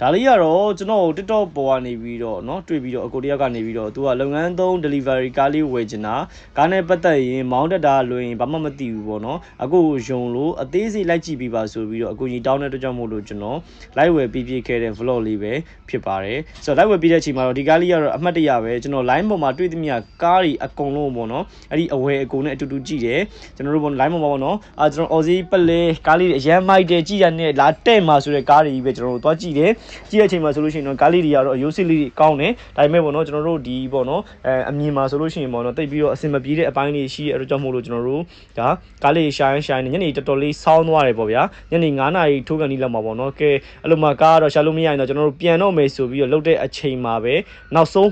ဒါလေးကတော့ကျွန်တော် TikTok ပေါ်ကနေပြီးတော့เนาะတွေ့ပြီးတော့အကိုတယောက်ကနေပြီးတော့သူကလုပ်ငန်းသုံး delivery ကားလေးဝယ်ချင်တာကားနဲ့ပတ်သက်ရင်မောင်းတက်တာလွင်ဘာမှမသိဘူးပေါ့နော်အကိုကိုယုံလို့အသေးစိတ်လိုက်ကြည့်ပြီးပါဆိုပြီးတော့အကိုကြီးတောင်းတဲ့အတွက်ကြောင့်မို့လို့ကျွန်တော် live ဝယ်ပြီးပြခဲ့တဲ့ vlog လေးပဲဖြစ်ပါတယ်ဆိုတော့ live ဝယ်ပြီးတဲ့အချိန်မှာတော့ဒီကားလေးကတော့အမှတ်တရပဲကျွန်တော် line ပေါ်မှာတွေ့သမျှကားတွေအကုန်လုံးပေါ့နော်အဲ့ဒီအဝယ်အကုန်နဲ့အတူတူကြည့်တယ်ကျွန်တော်တို့ပေါ့ line ပေါ်မှာပေါ့နော်အာကျွန်တော် Aussie ပလဲကားလေးတွေအရန်မိုက်တယ်ကြည့်ရတဲ့လာတဲ့မှာဆိုတဲ့ကားတွေကြီးပဲကျွန်တော်တို့သွားကြည့်တယ် ကြည့်တဲ့အချိန်မှာဆိုလို့ရှိရင်တော့ကားလေးတွေကတော့အယိုးစစ်လေးတွေကောင်းတယ်ဒါပေမဲ့ပေါ့နော်ကျွန်တော်တို့ဒီပေါ့နော်အဲအမြင်မှာဆိုလို့ရှိရင်ပေါ့နော်တိတ်ပြီးတော့အဆင်မပြေတဲ့အပိုင်းတွေရှိတဲ့အတွက်ကြောင့်မို့လို့ကျွန်တော်တို့ဒါကားလေးရှိုင်းရှိုင်းညနေတော်တော်လေးဆောင်းသွားတယ်ပေါ့ဗျာညနေ9နာရီထိုးကန်ဒီလောက်မှာပေါ့နော်ကဲအဲ့လိုမှကားကတော့ရှာလို့မရရင်တော့ကျွန်တော်တို့ပြန်တော့မယ်ဆိုပြီးတော့လှုပ်တဲ့အချိန်မှာပဲနောက်ဆုံး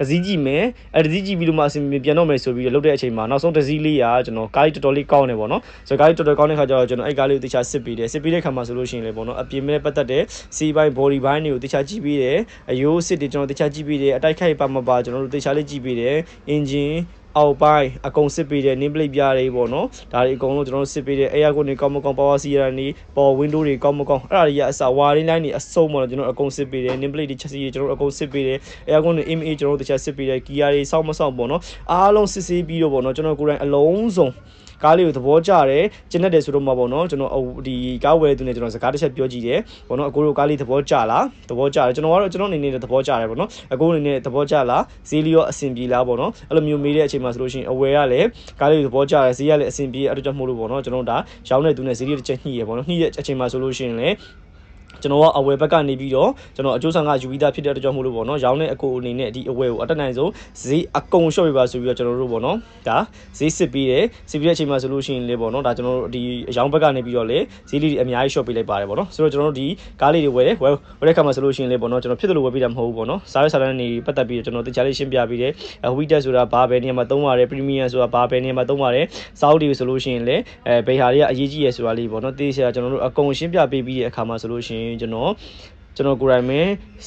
တစည်းကြည့်မယ်အဲတစည်းကြည့်ပြီးတော့မှအဆင်ပြေပြန်တော့မယ်ဆိုပြီးတော့လှုပ်တဲ့အချိန်မှာနောက်ဆုံးတစည်းလေးကကျွန်တော်ကားကြီးတော်တော်လေးကောင်းတယ်ပေါ့နော်ဆိုတော့ကားကြီးတော်တော်ကောင်းတဲ့ခါကျတော့ကျွန်တော်အဲ့ကားလေးကိုတခြားစစ်ပြီးတယ်စစ်ပြီးတဲ့ခါမှာဆိုလို့ရှိရင်လေပေါ့နော်အပြင်မဲ့ပတ်သက်တဲ့စီးပိုင်း body ဘိုင်းတွေကိုတခြားကြည့်ပြီးတယ်အယိုးစစ်တွေကျွန်တော်တခြားကြည့်ပြီးတယ်အတိုက်ခိုက်ပါမပါကျွန်တော်တို့တခြားလေးကြည့်ပြီးတယ် engine အောက်ပိုင်းအကုန်စစ်ပေးတယ် name plate ပြတွေပေါ့နော်ဒါတွေအကုန်လုံးကျွန်တော်တို့စစ်ပေးတယ် air con တွေကောင်းမကောင်း power seer တွေပေါ် window တွေကောင်းမကောင်းအဲ့ဒါတွေကအစ wiring line တွေအစုံပေါ့နော်ကျွန်တော်တို့အကုန်စစ်ပေးတယ် name plate တွေ chassis တွေကျွန်တော်တို့အကုန်စစ်ပေးတယ် air con တွေ MA ကျွန်တော်တို့တခြားစစ်ပေးတယ် gear တွေစောင့်မစောင့်ပေါ့နော်အားလုံးစစ်ဆေးပြီးတော့ပေါ့နော်ကျွန်တော်ကိုယ်တိုင်အလုံးစုံ ကားလေးကိုသဘောကျတယ်ကျင်းတတ်တယ်ဆိုတော့မှာပေါ့နော်ကျွန်တော်ဒီကားဝယ်သူနဲ့ကျွန်တော်စကားတစ်ချက်ပြောကြည့်တယ်ပေါ့နော်အကိုတို့ကားလေးသဘောကျလားသဘောကျတယ်ကျွန်တော်ကတော့ကျွန်တော်အနေနဲ့သဘောကျတယ်ပေါ့နော်အကိုအနေနဲ့သဘောကျလားဈေးလေးရောအဆင်ပြေလားပေါ့နော်အဲ့လိုမျိုးမေးတဲ့အချိန်မှာဆိုလို့ရှိရင်အဝယ်ကလည်းကားလေးသဘောကျတယ်ဈေးကလည်းအဆင်ပြေအဲ့တော့ကြောင့်မို့လို့ပေါ့နော်ကျွန်တော်ဒါရောင်းတဲ့သူနဲ့ဈေးလေးတစ်ချက်ညှိရပေါ့နော်ညှိတဲ့အချိန်မှာဆိုလို့ရှိရင်လည်း ကျွန်တော်ကအဝယ်ဘက်ကနေပြီးတော့ကျွန်တော်အကျိုးဆောင်ကယူပြီးသားဖြစ်တဲ့အတွက်ကြောင့်မို့လို့ပေါ့နော်ရောင်းတဲ့အကိုအနေနဲ့ဒီအဝယ်ကိုအတက်နိုင်ဆုံးဈေးအကုန်လျှော့ပြပါဆိုပြီးတော့ကျွန်တော်တို့ပေါ့နော်ဒါဈေးစစ်ပြီးတယ်စစ်ပြီးတဲ့အချိန်မှာဆိုလို့ရှိရင်လေပေါ့နော်ဒါကျွန်တော်တို့ဒီအရောင်းဘက်ကနေပြီးတော့လေဈေးလေးတွေအများကြီးလျှော့ပေးလိုက်ပါတယ်ပေါ့နော်ဆိုတော့ကျွန်တော်တို့ဒီကားလေးတွေဝယ်တယ်ဝယ်ဝယ်တဲ့ခါမှာဆိုလို့ရှိရင်လေပေါ့နော်ကျွန်တော်ဖြစ်တယ်လို့ဝယ်ပေးတာမဟုတ်ဘူးပေါ့နော်စားရစားတဲ့နေပတ်သက်ပြီးတော့ကျွန်တော်တခြားလေးရှင်းပြပေးတယ်အဝီတက်ဆိုတာဘာပဲနေရာမှာသုံးပါတယ်ပရီမီယံဆိုတာဘာပဲနေရာမှာသုံးပါတယ်စောက်ဒီဆိုလို့ရှိရင်လေအဲဘေဟာတွေကအရေးကြီးရယ်ဆိုတာလေးပေါ့နော်တေးချာကျွန်တော်တို့အကုန်ရှင်းပြပေးပြီးတဲ့အခါမှာဆိုလို့ရှိရင်ကျွန်တော် ကျွန်တော်ကိုယ်တိုင်ပဲ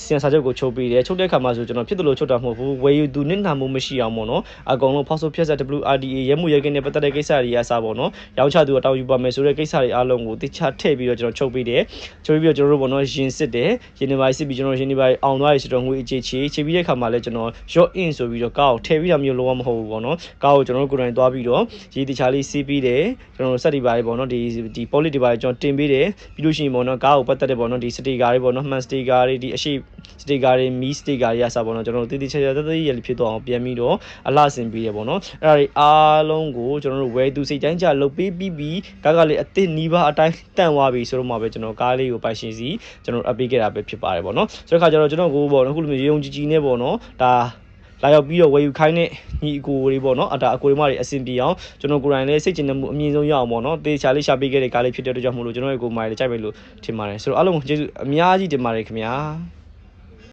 စင်စာချုပ်ကိုချုပ်ပြီးတယ်ချုပ်တဲ့ခါမှာဆိုကျွန်တော်ဖြစ်တယ်လို့ချုပ်တာမဟုတ်ဘူးဝယ်ယူသူနစ်နာမှုမရှိအောင်ပေါ့နော်အကုန်လုံးဖောက်ဆိုဖြတ်ဆက် WRDA ရဲမှုရဲကင်းနဲ့ပတ်သက်တဲ့ကိစ္စတွေအစားပေါ့နော်ရောင်းချသူကတောင်းယူပါမယ်ဆိုတဲ့ကိစ္စတွေအားလုံးကိုတိကျထည့်ပြီးတော့ကျွန်တော်ချုပ်ပြီးတယ်ချုပ်ပြီးတော့ကျွန်တော်တို့ပေါ့နော်ရင်စစ်တယ်ရင်နေပိုင်းစစ်ပြီးကျွန်တော်ရင်နေပိုင်းအောင်သွားရဆိုတော့ငွေအခြေချေချေပြီးတဲ့ခါမှာလဲကျွန်တော် short in ဆိုပြီးတော့ကားကိုထည့်ပြီးတာမျိုးလုံးဝမဟုတ်ဘူးပေါ့နော်ကားကိုကျွန်တော်တို့ကိုယ်တိုင်သွားပြီးတော့ရေးတခြားလေးစီးပြီးတယ်ကျွန်တော်တို့စက်ဒီပါလေးပေါ့နော်ဒီဒီ poly ဒီပါလေးကျွန်တော်တင်ပေးတယ်ပြီးလို့ရှိရင်ပေါ့နော်ကားကိုပတ်သက်တဲ့ပေါ့နော်ဒီစတီကာတွေပေါ့နော်မှန်စတီကာတွေဒီအရှိစတီကာတွေမီးစတီကာတွေအစားပေါ့နော်ကျွန်တော်တို့တည်တည်ချာချာတသက်ရလေးဖြစ်တော့အောင်ပြန်ပြီးတော့အလှဆင်ပေးရပေါ့နော်အဲ့ဒါတွေအားလုံးကိုကျွန်တော်တို့ဝယ်သူစိတ်တိုင်းကြလုပ်ပေးပြီးပြီးကားကလေးအစ်စ်နီးပါးအတိုင်းတန့်သွားပြီဆိုတော့မှပဲကျွန်တော်ကားလေးကိုပိုင်ရှင်စီကျွန်တော်အပ်ပေးခဲ့တာပဲဖြစ်ပါတယ်ပေါ့နော်ဆိုတဲ့ခါကျတော့ကျွန်တော်ကိုပေါ့နော်ခုလိုမျိုးရုံကြီးကြီးနဲ့ပေါ့နော်ဒါ လာရောက်ပြီးတော့ဝယ်ယူခိုင်းတဲ့ညီအကိုတွေပေါ့နော်အတာအကိုတွေမတွေအဆင်ပြေအောင်ကျွန်တော်ကိုယ်တိုင်လည်းစိတ်ကျဉ်မှုအမြင့်ဆုံးရအောင်ပေါ့နော်တေချာလေးရှာပေးခဲ့တဲ့ကားလေးဖြစ်တဲ့အတွက်ကြောင့်မို့လို့ကျွန်တော်ရဲ့ကိုယ်မိုင်လေးကြိုက်ပဲလို့ထင်ပါတယ်ဆိုတော့အားလုံးကျေးဇူးအများကြီးတင်ပါတယ်ခင်ဗျာ